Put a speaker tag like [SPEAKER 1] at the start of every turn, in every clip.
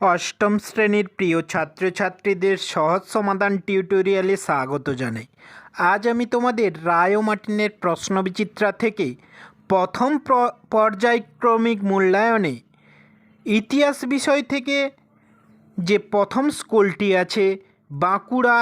[SPEAKER 1] অষ্টম শ্রেণির প্রিয় ছাত্রছাত্রীদের সহজ সমাধান টিউটোরিয়ালে স্বাগত জানাই। আজ আমি তোমাদের রায় মার্টিনের প্রশ্নবিচিত্রা থেকে প্রথম পর্যায়ক্রমিক মূল্যায়নে ইতিহাস বিষয় থেকে যে প্রথম স্কুলটি আছে বাঁকুড়া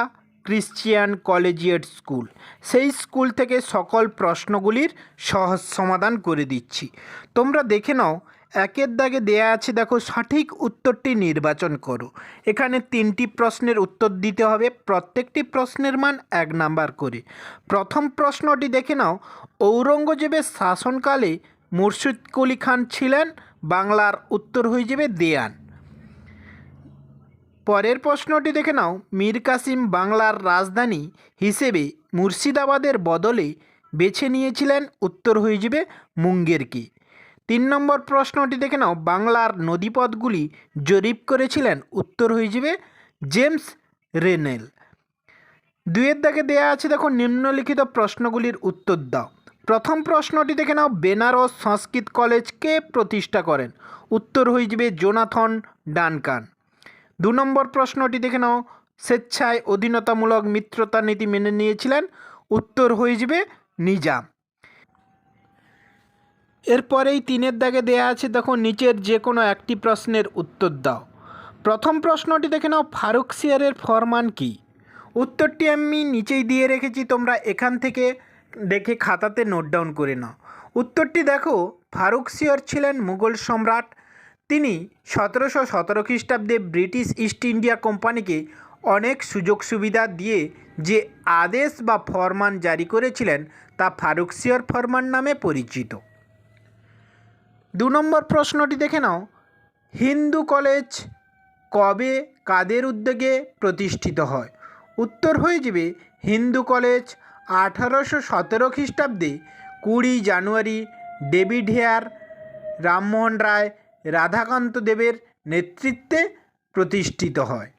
[SPEAKER 1] ক্রিশ্চিয়ান কলেজিয়েট স্কুল, সেই স্কুল থেকে সকল প্রশ্নগুলির সহজ সমাধান করে দিচ্ছি। তোমরা দেখে নাও একের দাগে দেয়া আছে, দেখো, সঠিক উত্তরটি নির্বাচন করো। এখানে তিনটি প্রশ্নের উত্তর দিতে হবে। প্রত্যেকটি প্রশ্নের মান এক নাম্বার করে। প্রথম প্রশ্নটি দেখে নাও। ঔরঙ্গজেবের শাসনকালে মুর্শিদ কুলি খান ছিলেন, বাংলার উত্তর হয়ে যাবে দেয়ান। পরের প্রশ্নটি দেখে নাও। মীর কাসিম বাংলার রাজধানী হিসেবে মুর্শিদাবাদের বদলে বেছে নিয়েছিলেন, উত্তর হয়ে যাবে মুঙ্গেরকে। তিন নম্বর প্রশ্নটি দেখে নাও। বাংলার নদীপথগুলি জরিপ করেছিলেন উত্তর হয়ে যাবে জেমস রেনেল। দুয়ের দাগে দেয়া আছে দেখো নিম্নলিখিত প্রশ্নগুলির উত্তর দাও। প্রথম প্রশ্নটি দেখে নাও, বেনারস সংস্কৃত কলেজ কে প্রতিষ্ঠা করেন? উত্তর হয়ে যাবে জোনাথন ডানকান। দু নম্বর প্রশ্নটি দেখে নাও, স্বেচ্ছায় অধীনতামূলক মিত্রতা নীতি মেনে নিয়েছিলেন। উত্তর হয়ে যাবে নিজাম। এরপরেই তিনের দাগে দেয়া আছে, দেখো নিচের যে কোনো একটি প্রশ্নের উত্তর দাও। প্রথম প্রশ্নটি দেখে নাও, ফারুক সিয়ারের ফরমান কি? উত্তরটি আমি নিচেই দিয়ে রেখেছি, তোমরা এখান থেকে দেখে খাতাতে নোট ডাউন করে নাও। উত্তরটি দেখো, ফারুক সিয়ার ছিলেন মুঘল সম্রাট। তিনি সতেরোশো সতেরো খ্রিস্টাব্দে ব্রিটিশ ইস্ট ইন্ডিয়া কোম্পানিকে অনেক সুযোগ সুবিধা দিয়ে যে আদেশ বা ফরমান জারি করেছিলেন, তা ফারুক সিয়ার ফরমান নামে পরিচিত। দু নম্বর প্রশ্নটি দেখে নাও। হিন্দু কলেজ কবে কাদের উদ্যোগে প্রতিষ্ঠিত হয়? উত্তর হয়ে যাবে, হিন্দু কলেজ আঠারোশো সতেরো খ্রিস্টাব্দে কুড়ি জানুয়ারি ডেভিড হেয়ার, রামমোহন রায়, রাধাকান্ত দেবের নেতৃত্বে প্রতিষ্ঠিত হয়।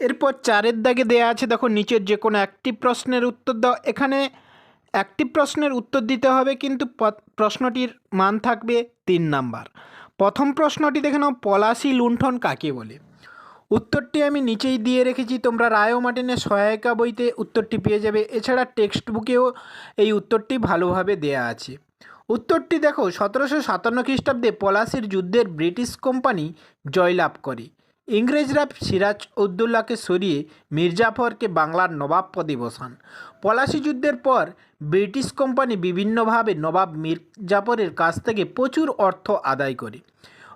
[SPEAKER 1] এরপর চারের দাগে দেয়া আছে, দেখো নিচের যে কোনো একটি প্রশ্নের উত্তর দাও। এখানে একটি প্রশ্নের উত্তর দিতে হবে, কিন্তু প্রশ্নটির মান থাকবে তিন নাম্বার। প্রথম প্রশ্নটি দেখে নাও, পলাশি লুণ্ঠন কাকে বলে? উত্তরটি আমি নিচেই দিয়ে রেখেছি, তোমরা রায় ও মার্টিনের সহায়িকা বইতে উত্তরটি পেয়ে যাবে। এছাড়া টেক্সট বুকেও এই উত্তরটি ভালোভাবে দেয়া আছে। উত্তরটি দেখো, সতেরোশো সাতান্ন খ্রিস্টাব্দে পলাশির যুদ্ধের ব্রিটিশ কোম্পানি জয়লাভ করে। ইংরেজরা সিরাজ উদ্দৌলাকে সরিয়ে মির্জাফরকে বাংলার নবাব পদে বসান। পলাশি যুদ্ধের পর ব্রিটিশ কোম্পানি বিভিন্নভাবে নবাব মির্জাফরের কাছ থেকে প্রচুর অর্থ আদায় করে।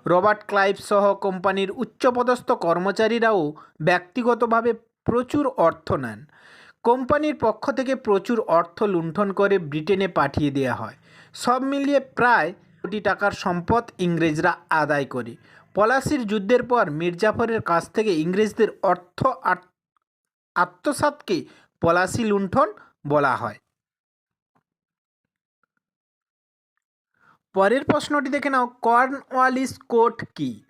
[SPEAKER 1] রবার্ট ক্লাইভ সহ কোম্পানির উচ্চপদস্থ কর্মচারীরাও ব্যক্তিগতভাবে প্রচুর অর্থ নেন। কোম্পানির পক্ষ থেকে প্রচুর অর্থ লুণ্ঠন করে ব্রিটেনে পাঠিয়ে দেওয়া হয়। সব মিলিয়ে প্রায় কোটি টাকার সম্পদ ইংরেজরা আদায় করে। পলাশির যুদ্ধের পর মির্জাফরের কাছ থেকে ইংরেজদের অর্থ আত- আত্মসাৎকে পলাশি লুণ্ঠন বলা হয়। পরের প্রশ্নটি দেখে নাও, কর্নওয়ালিস কোর্ট কি?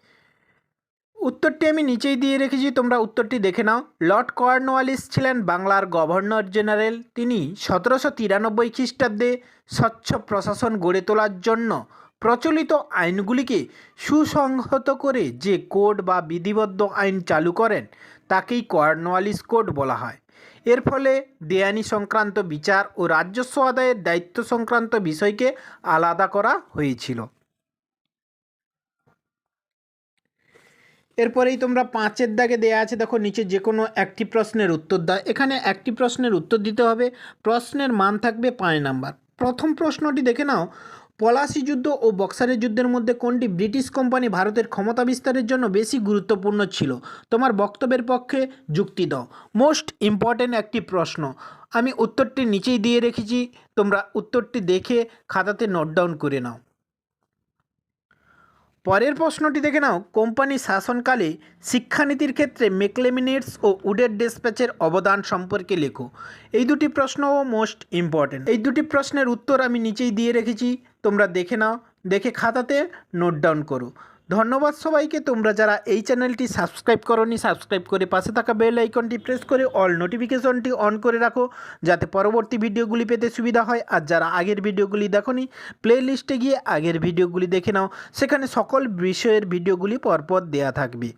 [SPEAKER 1] উত্তরটি আমি নিচেই দিয়ে রেখেছি, তোমরা উত্তরটি দেখে নাও। লর্ড কর্নওয়ালিস ছিলেন বাংলার গভর্নর জেনারেল। তিনি সতেরোশো তিরানব্বই খ্রিস্টাব্দে স্বচ্ছ প্রশাসন গড়ে তোলার জন্য প্রচলিত আইনগুলিকে সুসংহত করে যে কোড বা বিধিবদ্ধ আইন চালু করেন, তাকেই কর্নওয়ালিস কোড বলা হয়। এর ফলে দেয়ানি সংক্রান্ত বিচার ও রাজস্ব আদায়ের দায়িত্ব সংক্রান্ত বিষয়কে আলাদা করা হয়েছিল। এরপরেই তোমরা পাঁচের দাগে দেয়া আছে, দেখো নিচে যে কোনো একটি প্রশ্নের উত্তর দাও। এখানে একটি প্রশ্নের উত্তর দিতে হবে, প্রশ্নের মান থাকবে পাঁচ নাম্বার। প্রথম প্রশ্নটি দেখে নাও পলাশি যুদ্ধ ও বক্সারের যুদ্ধের মধ্যে কোনটি ব্রিটিশ কোম্পানি ভারতের ক্ষমতা বিস্তারের জন্য বেশি গুরুত্বপূর্ণ ছিল? তোমার বক্তব্যের পক্ষে যুক্তি দাও। মোস্ট ইম্পর্ট্যান্ট একটি প্রশ্ন। আমি উত্তরটি নিচেই দিয়ে রেখেছি। তোমরা উত্তরটি দেখে খাতাতে নোট ডাউন করে নাও। পরের প্রশ্নটি দেখে নাও। কোম্পানি শাসনকালে শিক্ষানীতির ক্ষেত্রে মেকলেমিনেটস ও উডের ডেসপ্যাচের অবদান সম্পর্কে লেখো। এই দুটি প্রশ্নও মোস্ট ইম্পর্ট্যান্ট এই দুটি প্রশ্নের উত্তর আমি নিচেই দিয়ে রেখেছি। তোমরা দেখে নাও, দেখে খাতাতে নোট ডাউন করো। ধন্যবাদ সবাইকে, তোমরা যারা এই চ্যানেলটি সাবস্ক্রাইব করনি সাবস্ক্রাইব করে পাশে থাকা বেল আইকনটি প্রেস করে অল নোটিফিকেশনটি অন করে রাখো, যাতে পরবর্তী ভিডিওগুলি পেতে সুবিধা হয়। আর যারা আগের ভিডিওগুলি দেখোনি প্লে লিস্টে গিয়ে আগের ভিডিওগুলি দেখে নাও, সেখানে সকল বিষয়ের ভিডিওগুলি পরপর দেয়া থাকবে।